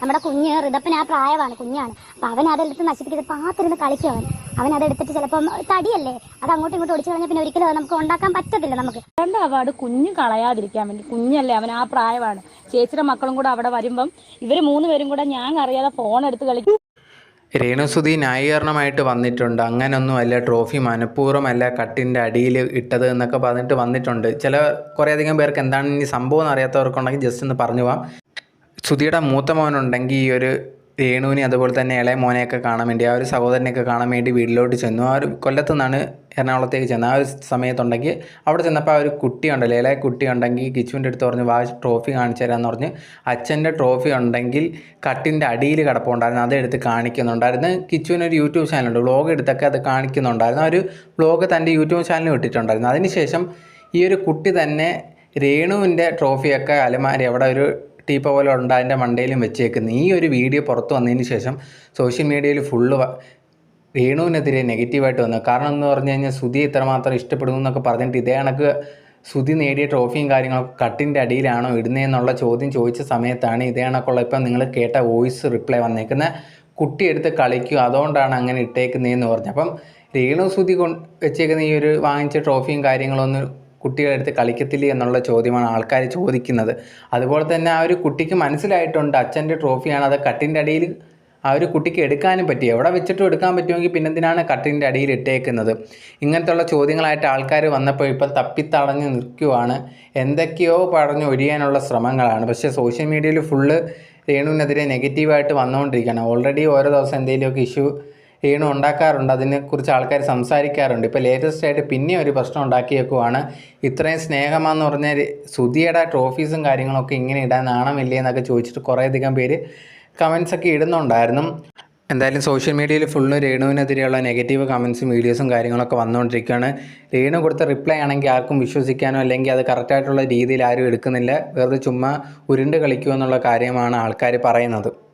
നമ്മുടെ കുഞ്ഞ് ഋതപ്പൻ ആ പ്രായമാണ് കുഞ്ഞാണ്. അപ്പൊ അവൻ അതെടുത്ത് നശിപ്പിക്കുന്നത് പാത്തിരുന്ന് കളിക്കും അവൻ. അവൻ അതെടുത്തിട്ട് ചിലപ്പം തടിയല്ലേ? അത് അങ്ങോട്ടും ഇങ്ങോട്ടും ഒടിച്ചു കളഞ്ഞാൽ പിന്നെ ഒരിക്കലും അത് നമുക്ക് ഉണ്ടാക്കാൻ പറ്റത്തില്ല നമുക്ക്. രണ്ട് അവാർഡ് കുഞ്ഞ് കളയാതിരിക്കാൻ വേണ്ടി. കുഞ്ഞല്ലേ അവൻ ആ പ്രായമാണ്. ചേച്ചിയുടെ മക്കളും കൂടെ അവിടെ വരുമ്പം ഇവർ മൂന്ന് പേരും കൂടെ ഞാൻ അറിയാതെ ഫോൺ എടുത്ത് കളിക്കും രേണുസുതി ന്യായീകരണമായിട്ട് വന്നിട്ടുണ്ട്. അങ്ങനൊന്നുമല്ല ട്രോഫി മനഃപൂർവമല്ല കട്ടിന്റെ അടിയിൽ ഇട്ടത് എന്നൊക്കെ പറഞ്ഞിട്ട് വന്നിട്ടുണ്ട്. ചില കുറേയധികം പേർക്ക് എന്താണ് ഇനി സംഭവം എന്ന് അറിയാത്തവർക്കുണ്ടെങ്കിൽ ജസ്റ്റ് ഒന്ന് പറഞ്ഞു പോവാം. സുധിയുടെ മൂത്ത മോനുണ്ടെങ്കിൽ ഈ ഒരു രേണുവിനെ അതുപോലെ തന്നെ ഇളയ മോനെയൊക്കെ കാണാൻ വേണ്ടി ആ ഒരു സഹോദരനെയൊക്കെ കാണാൻ വേണ്ടി വീട്ടിലോട്ട് ചെന്നു. ആ ഒരു കൊല്ലത്ത് നിന്നാണ് എറണാകുളത്തേക്ക് ചെന്നത്. ആ ഒരു സമയത്തുണ്ടെങ്കിൽ അവിടെ ചെന്നപ്പോൾ ആ ഒരു കുട്ടി ഉണ്ടല്ലോ ഇളയ കുട്ടി ഉണ്ടെങ്കിൽ കിച്ചുവിന്റെ അടുത്ത് പറഞ്ഞ് വാ ട്രോഫി കാണിച്ചു തരാമെന്ന് പറഞ്ഞ് അച്ഛന്റെ ട്രോഫി ഉണ്ടെങ്കിൽ കട്ടിന്റെ അടിയിൽ കിടപ്പുണ്ടായിരുന്നു. അതെടുത്ത് കാണിക്കുന്നുണ്ടായിരുന്നു. കിച്ചുവിന് ഒരു യൂട്യൂബ് ചാനലുണ്ട് വ്ലോഗ് എടുത്തൊക്കെ അത് കാണിക്കുന്നുണ്ടായിരുന്നു. ആ ഒരു വ്ലോഗ് തന്റെ യൂട്യൂബ് ചാനലിൽ ഇട്ടിട്ടുണ്ടായിരുന്നു. അതിനുശേഷം ഈ ഒരു കുട്ടി തന്നെ രേണുവിന്റെ ട്രോഫിയൊക്കെ അലമാരി അവിടെ ഒരു ടീപ്പ പോലെ ഉണ്ട് അതിന്റെ മണ്ടയിലും വെച്ചേക്കുന്നത് ഈ ഒരു വീഡിയോ പുറത്ത് വന്നതിന് ശേഷം സോഷ്യൽ മീഡിയയിൽ ഫുള്ള് രേണുവിനെതിരെ നെഗറ്റീവായിട്ട് വന്നു. കാരണം എന്ന് പറഞ്ഞു കഴിഞ്ഞാൽ സുധി ഇത്രമാത്രം ഇഷ്ടപ്പെടുന്നു എന്നൊക്കെ പറഞ്ഞിട്ട് ഇതേ കണക്ക് സുധി നേടിയ ട്രോഫിയും കാര്യങ്ങളൊക്കെ കട്ടിന്റെ അടിയിലാണോ ഇടുന്നതെന്നുള്ള ചോദ്യം ചോദിച്ച സമയത്താണ് ഇതേ കണക്കുള്ള ഇപ്പം നിങ്ങൾ കേട്ട വോയിസ് റിപ്ലൈ വന്നേക്കുന്നത്. കുട്ടി എടുത്ത് കളിക്കുക അതുകൊണ്ടാണ് അങ്ങനെ ഇട്ടേക്കുന്നതെന്ന് പറഞ്ഞു. അപ്പം രേണു സുധി കൊണ്ട് വെച്ചേക്കുന്ന ഈ ഒരു വാങ്ങിച്ച ട്രോഫിയും കാര്യങ്ങളൊന്നും കുട്ടികളെടുത്ത് കളിക്കത്തില്ലേ എന്നുള്ള ചോദ്യമാണ് ആൾക്കാർ ചോദിക്കുന്നത്. അതുപോലെ തന്നെ ആ ഒരു കുട്ടിക്ക് മനസ്സിലായിട്ടുണ്ട് അച്ഛന്റെ ട്രോഫിയാണ് അത് കട്ടിന്റെ അടിയിൽ ആ ഒരു കുട്ടിക്ക് എടുക്കാനും പറ്റി. എവിടെ വെച്ചിട്ടും എടുക്കാൻ പറ്റുമെങ്കിൽ പിന്നെന്തിനാണ് കട്ടിന്റെ അടിയിൽ ഇട്ടേക്കുന്നത്? ഇങ്ങനത്തുള്ള ചോദ്യങ്ങളായിട്ട് ആൾക്കാർ വന്നപ്പോൾ ഇപ്പം തപ്പിത്തടഞ്ഞ് നിൽക്കുവാണ്. എന്തൊക്കെയോ പറഞ്ഞ് ഒഴിയാനുള്ള ശ്രമങ്ങളാണ്. പക്ഷേ സോഷ്യൽ മീഡിയയിൽ ഫുള്ള് രേണുവിനെതിരെ നെഗറ്റീവായിട്ട് വന്നുകൊണ്ടിരിക്കുകയാണ്. ഓൾറെഡി ഓരോ ദിവസം എന്തെങ്കിലുമൊക്കെ ഇഷ്യൂ രേണു ഉണ്ടാക്കാറുണ്ട്. അതിനെക്കുറിച്ച് ആൾക്കാർ സംസാരിക്കാറുണ്ട്. ഇപ്പോൾ ലേറ്റസ്റ്റ് ആയിട്ട് പിന്നെ ഒരു പ്രശ്നം ഉണ്ടാക്കിയേക്കുവാണ്. ഇത്രയും സ്നേഹമാന്ന് പറഞ്ഞാൽ സുധിയുടെ ട്രോഫീസും കാര്യങ്ങളൊക്കെ ഇങ്ങനെ ഇടാൻ നാണമില്ലേ എന്നൊക്കെ ചോദിച്ചിട്ട് കുറേയധികം പേര് കമൻസൊക്കെ ഇടുന്നുണ്ടായിരുന്നു. എന്തായാലും സോഷ്യൽ മീഡിയയിൽ ഫുള്ള് രേണുവിനെതിരെയുള്ള നെഗറ്റീവ് കമൻസും വീഡിയോസും കാര്യങ്ങളൊക്കെ വന്നുകൊണ്ടിരിക്കുകയാണ്. രേണു കൊടുത്ത റിപ്ലൈ ആണെങ്കിൽ ആർക്കും വിശ്വസിക്കാനോ അല്ലെങ്കിൽ അത് കറക്റ്റായിട്ടുള്ള രീതിയിൽ ആരും എടുക്കുന്നില്ല. വെറുതെ ചുമ്മാ ഉരുണ്ട് കളിക്കുമെന്നുള്ള കാര്യമാണ് ആൾക്കാർ പറയുന്നത്.